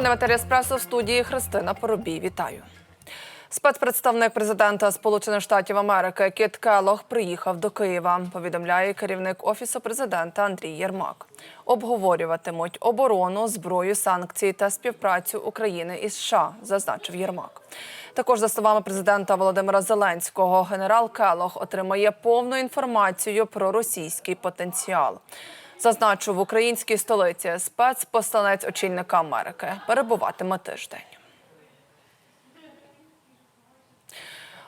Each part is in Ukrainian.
Новини Еспресо» в студії Христина Поробій. Вітаю. Спецпредставник президента Сполучених Штатів Америки Кіт Келлог приїхав до Києва. Повідомляє керівник офісу президента Андрій Єрмак. Обговорюватимуть оборону, зброю, санкції та співпрацю України із США, зазначив Єрмак. Також за словами президента Володимира Зеленського, генерал Келлог отримає повну інформацію про російський потенціал. Зазначу, в українській столиці спецпосланець очільника Америки перебуватиме тиждень.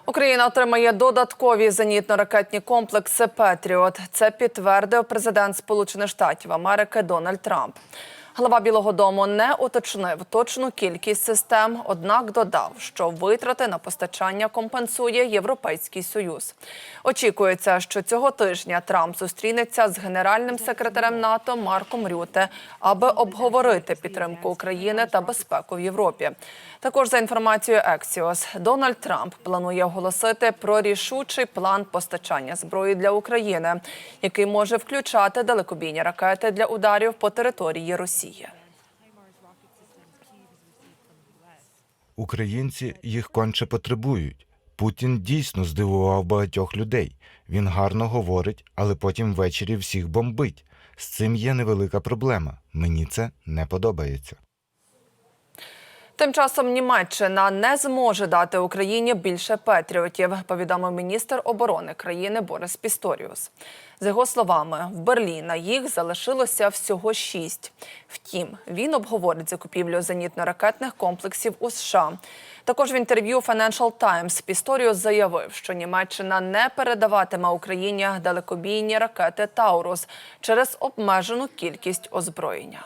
Україна отримає додаткові зенітно-ракетні комплекси Петріот. Це підтвердив президент Сполучених Штатів Америки Дональд Трамп. Глава Білого Дому не уточнив точну кількість систем, однак додав, що витрати на постачання компенсує Європейський Союз. Очікується, що цього тижня Трамп зустрінеться з генеральним секретарем НАТО Марком Рюте, аби обговорити підтримку України та безпеку в Європі. Також за інформацією Ексіос, Дональд Трамп планує оголосити про рішучий план постачання зброї для України, який може включати далекобійні ракети для ударів по території Росії. Українці їх конче потребують. Путін дійсно здивував багатьох людей. Він гарно говорить, але потім ввечері всіх бомбить. З цим є невелика проблема. Мені це не подобається. Тим часом Німеччина не зможе дати Україні більше патріотів, повідомив міністр оборони країни Борис Пісторіус. За його словами, в Берліна їх залишилося всього шість. Втім, він обговорить закупівлю зенітно-ракетних комплексів у США. Також в інтерв'ю Financial Times Пісторіус заявив, що Німеччина не передаватиме Україні далекобійні ракети Таурус через обмежену кількість озброєння.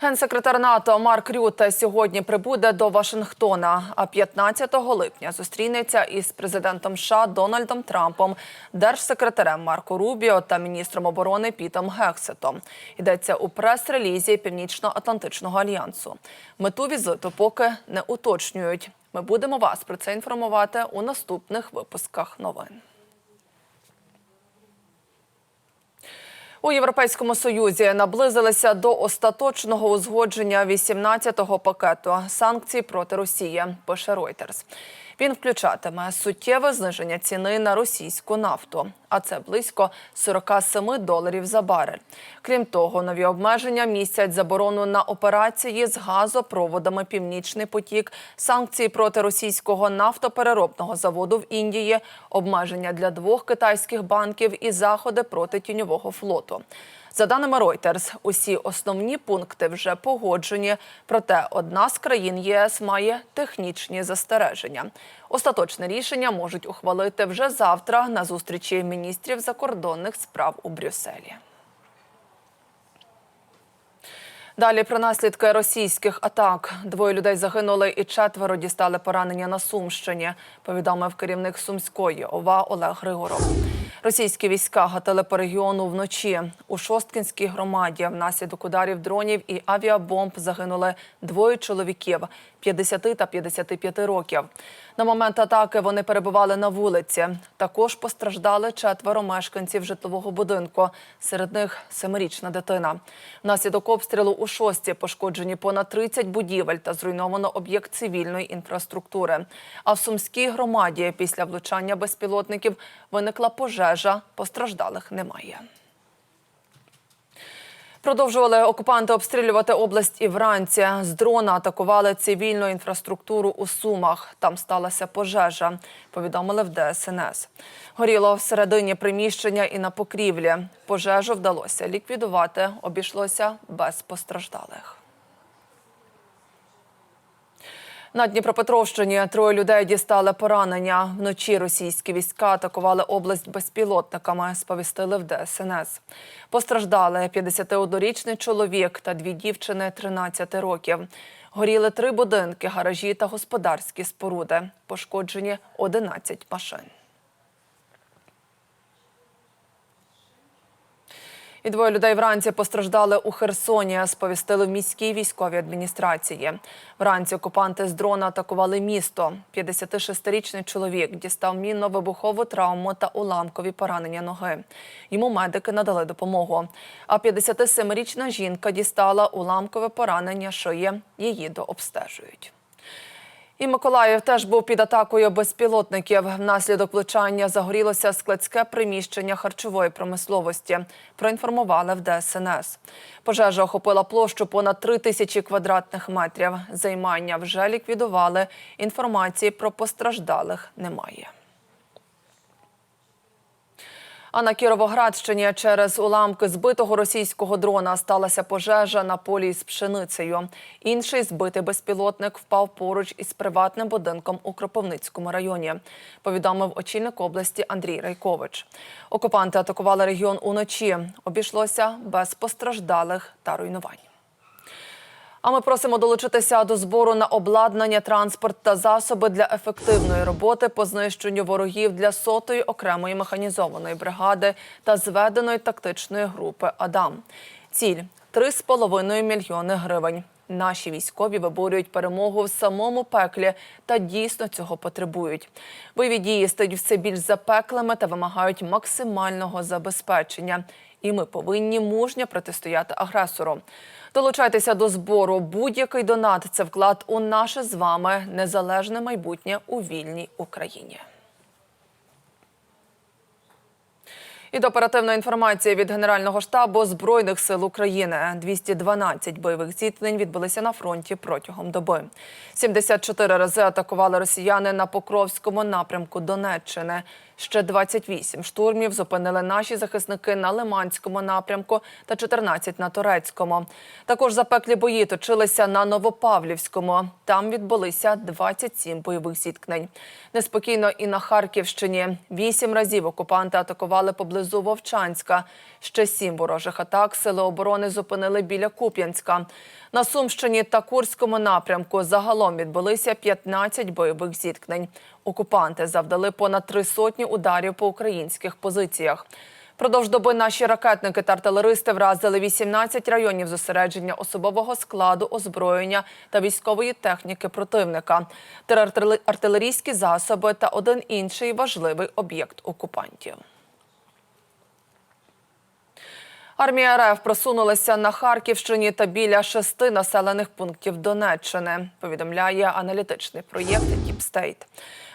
Генсекретар НАТО Марк Рюте сьогодні прибуде до Вашингтона, а 15 липня зустрінеться із президентом США Дональдом Трампом, держсекретарем Марко Рубіо та міністром оборони Пітом Гексетом. Йдеться у прес-релізі Північно-Атлантичного альянсу. Мету візиту поки не уточнюють. Ми будемо вас про це інформувати у наступних випусках новин. У Європейському Союзі наблизилися до остаточного узгодження 18-го пакету санкцій проти Росії. Пише Reuters. Він включатиме суттєве зниження ціни на російську нафту, а це близько 47 доларів за барель. Крім того, нові обмеження містять заборону на операції з газопроводами Північний потік, санкції проти російського нафтопереробного заводу в Індії, обмеження для двох китайських банків і заходи проти тіньового флоту. За даними Reuters, усі основні пункти вже погоджені. Проте одна з країн ЄС має технічні застереження. Остаточне рішення можуть ухвалити вже завтра на зустрічі міністрів закордонних справ у Брюсселі. Далі про наслідки російських атак. Двоє людей загинули і четверо дістали поранення на Сумщині. Повідомив керівник Сумської ОВА Олег Григоров. Російські війська гатили по регіону вночі. У Шосткінській громаді внаслідок ударів дронів і авіабомб загинули двоє чоловіків 50 та 55 років. На момент атаки вони перебували на вулиці. Також постраждали четверо мешканців житлового будинку. Серед них семирічна дитина. Внаслідок обстрілу у шості пошкоджені понад 30 будівель та зруйновано об'єкт цивільної інфраструктури. А в Сумській громаді після влучання безпілотників виникла пожежа. Постраждалих немає. Продовжували окупанти обстрілювати область і вранці. З дрона атакували цивільну інфраструктуру у Сумах. Там сталася пожежа, повідомили в ДСНС. Горіло всередині приміщення і на покрівлі. Пожежу вдалося ліквідувати, обійшлося без постраждалих. На Дніпропетровщині троє людей дістали поранення. Вночі російські війська атакували область безпілотниками, сповістили в ДСНС. Постраждали 51-річний чоловік та дві дівчини 13 років. Горіли три будинки, гаражі та господарські споруди. Пошкоджені 11 машин. І двоє людей вранці постраждали у Херсоні, сповістили в міській військовій адміністрації. Вранці окупанти з дрона атакували місто. 56-річний чоловік дістав мінно-вибухову травму та уламкові поранення ноги. Йому медики надали допомогу. А 57-річна жінка дістала уламкове поранення шиї. Її дообстежують. І Миколаїв теж був під атакою безпілотників. Внаслідок влучання загорілося складське приміщення харчової промисловості. Проінформували в ДСНС. Пожежа охопила площу понад 3 тисячі квадратних метрів. Займання вже ліквідували. Інформації про постраждалих немає. А на Кіровоградщині через уламки збитого російського дрона сталася пожежа на полі з пшеницею. Інший збитий безпілотник впав поруч із приватним будинком у Кропивницькому районі. Повідомив очільник області Андрій Райкович. Окупанти атакували регіон уночі. Обійшлося без постраждалих та руйнувань. А ми просимо долучитися до збору на обладнання, транспорт та засоби для ефективної роботи по знищенню ворогів для сотої окремої механізованої бригади та зведеної тактичної групи Адам. Ціль 3,5 мільйони гривень. Наші військові виборюють перемогу в самому пеклі та дійсно цього потребують. Бойові дії стають все більш запеклими та вимагають максимального забезпечення. І ми повинні мужньо протистояти агресору. Долучайтеся до збору. Будь-який донат це вклад у наше з вами незалежне майбутнє у вільній Україні. І до оперативної інформації від Генерального штабу Збройних сил України 212 бойових зіткнень відбулися на фронті протягом доби. 74 рази атакували росіяни на Покровському напрямку Донеччини. Ще 28 штурмів зупинили наші захисники на Лиманському напрямку та 14 на Турецькому. Також запеклі бої точилися на Новопавлівському. Там відбулися 27 бойових зіткнень. Неспокійно і на Харківщині. Вісім разів окупанти атакували поблизу Вовчанська. Ще сім ворожих атак сили оборони зупинили біля Куп'янська. На Сумщині та Курському напрямку загалом відбулися 15 бойових зіткнень. Окупанти завдали понад три сотні ударів по українських позиціях. Продовж доби наші ракетники та артилеристи вразили 18 районів зосередження особового складу, озброєння та військової техніки противника, артилерійські засоби та один інший важливий об'єкт окупантів. Армія РФ просунулася на Харківщині та біля шести населених пунктів Донеччини. Повідомляє аналітичний проєкт State.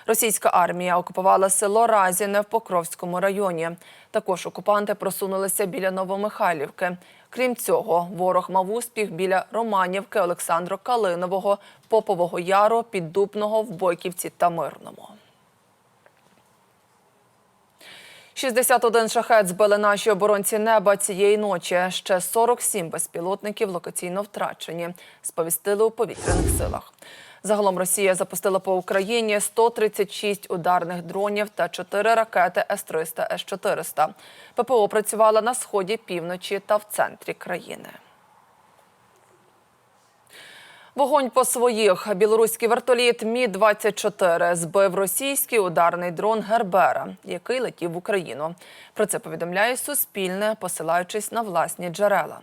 Російська армія окупувала село Разіне в Покровському районі. Також окупанти просунулися біля Новомихайлівки. Крім цього, ворог мав успіх біля Романівки, Олександро Калинового, Попового Яру, Піддубного в Бойківці та Мирному. 61 шахет збили наші оборонці неба цієї ночі. Ще 47 безпілотників локаційно втрачені, сповістили у повітряних силах. Загалом Росія запустила по Україні 136 ударних дронів та 4 ракети С-300, С-400. ППО працювала на сході, півночі та в центрі країни. Вогонь по своїх. Білоруський вертоліт Мі-24 збив російський ударний дрон Гербера, який летів в Україну. Про це повідомляє Суспільне, посилаючись на власні джерела.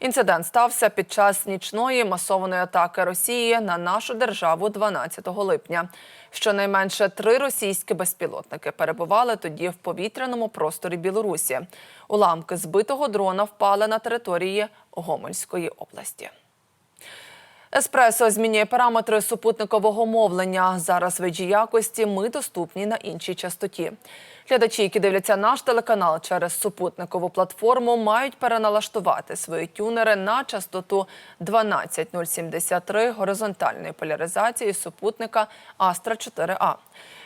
Інцидент стався під час нічної масованої атаки Росії на нашу державу 12 липня. Щонайменше три російські безпілотники перебували тоді в повітряному просторі Білорусі. Уламки збитого дрона впали на території Гомельської області. Еспресо змінює параметри супутникового мовлення. Зараз в HD якості ми доступні на іншій частоті. Глядачі, які дивляться наш телеканал через супутникову платформу, мають переналаштувати свої тюнери на частоту 12073 горизонтальної поляризації супутника Астра 4А.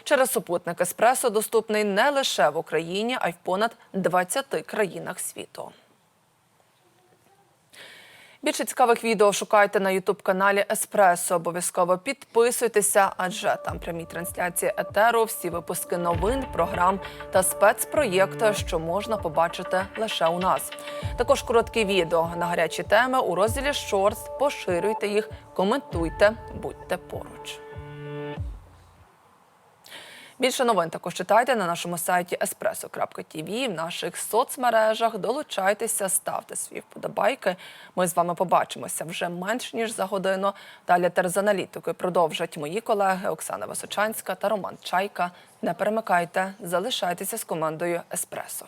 Через супутник Еспресо доступний не лише в Україні, а й в понад 20 країнах світу. Більше цікавих відео шукайте на ютуб-каналі Еспресо. Обов'язково підписуйтеся, адже там прямі трансляції етеру, всі випуски новин, програм та спецпроєкти, що можна побачити лише у нас. Також короткі відео на гарячі теми у розділі Шорс. Поширюйте їх, коментуйте, будьте поруч. Більше новин також читайте на нашому сайті espresso.tv, в наших соцмережах. Долучайтеся, ставте свої вподобайки. Ми з вами побачимося вже менш ніж за годину. Далі терзаналітики продовжать мої колеги Оксана Височанська та Роман Чайка. Не перемикайте, залишайтеся з командою Еспресо.